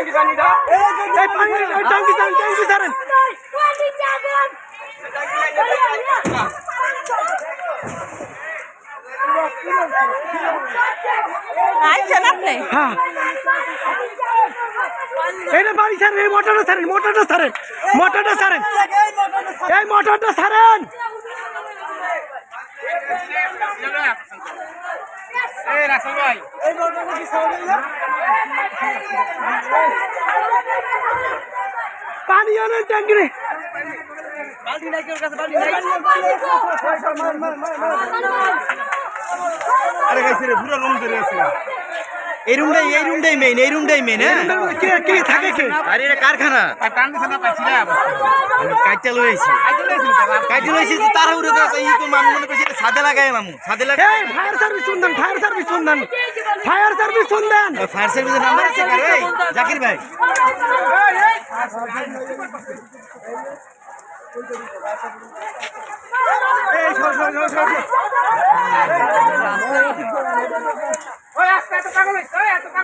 এই এই ট্যাঙ্কি ছাড়েন ট্যাঙ্কি ছাড়েন আইছেন আপনি? হ্যাঁ। এইটা বাড়ি ছাড়েন এই মোটরটা ছাড়েন মোটরটা ছাড়েন মোটরটা ছাড়েন। এই মোটরটা ছাড়েন। পানি অনেক ট্যাঙ্কি রে আরে গাইছে রে পুরো রুম ধরে আছে। এই রুমটাই এই রুমটাই মেইন এই রুমটাই মেইন হ্যাঁ কে থাকে কে? আরে এটা কারখানা। টান দিছে না পাইছি না কাইটা লইছি কাইটা লইছি তার উড়ে তো এই তো মান মনে করছি সাদে লাগাই মামু সাদে লাগাই এই ফায়ার সার্ভিস শুনদেন ফায়ার শুনদেন ফায়ার শুনদেন ফায়ার নাম্বার আছে কার? জাকির ভাই। এই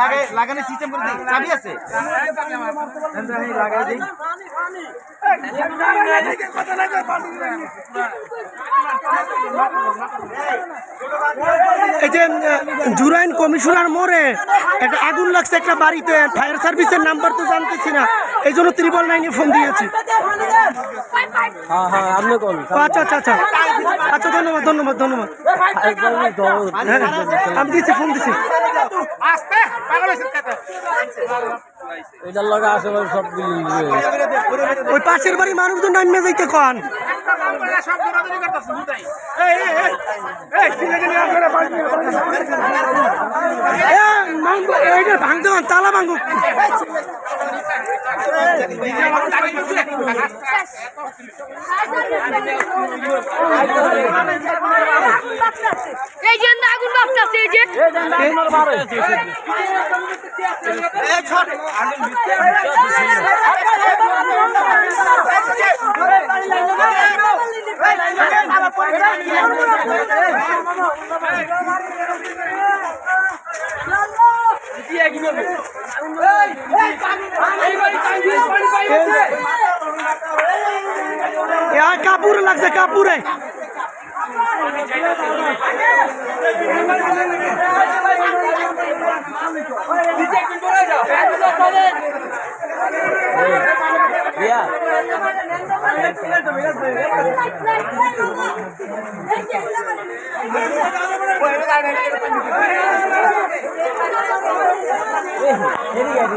লাগাই লাগানোর সিস্টেম করে দিই। চাবি আছে? আমি লাগাই দিই এই যে জুরাইন কমিশনার মোড়ে একটা আগুন লাগছে একটা বাড়িতে, ফায়ার সার্ভিসের নাম্বার তো জানতেছি না, এই জন্য ত্রিপল নাইনে ফোন দিয়েছি। আচ্ছা আচ্ছা আচ্ছা। আচ্ছা ধন্যবাদ ধন্যবাদ ধন্যবাদ। হ্যাঁ আমি দিচ্ছি, ফোন দিচ্ছি। এটার লগে আশেপাশে সব ওই পাশের বাড়ির মানুষজন নামে যাইতে কন এই এই এই এইটা ভাঙতে তালা ভাঙুক এই যে আগুন বাপতাছে এই যে यहाँ कापूर लग से कापूर है Yeah. দেখি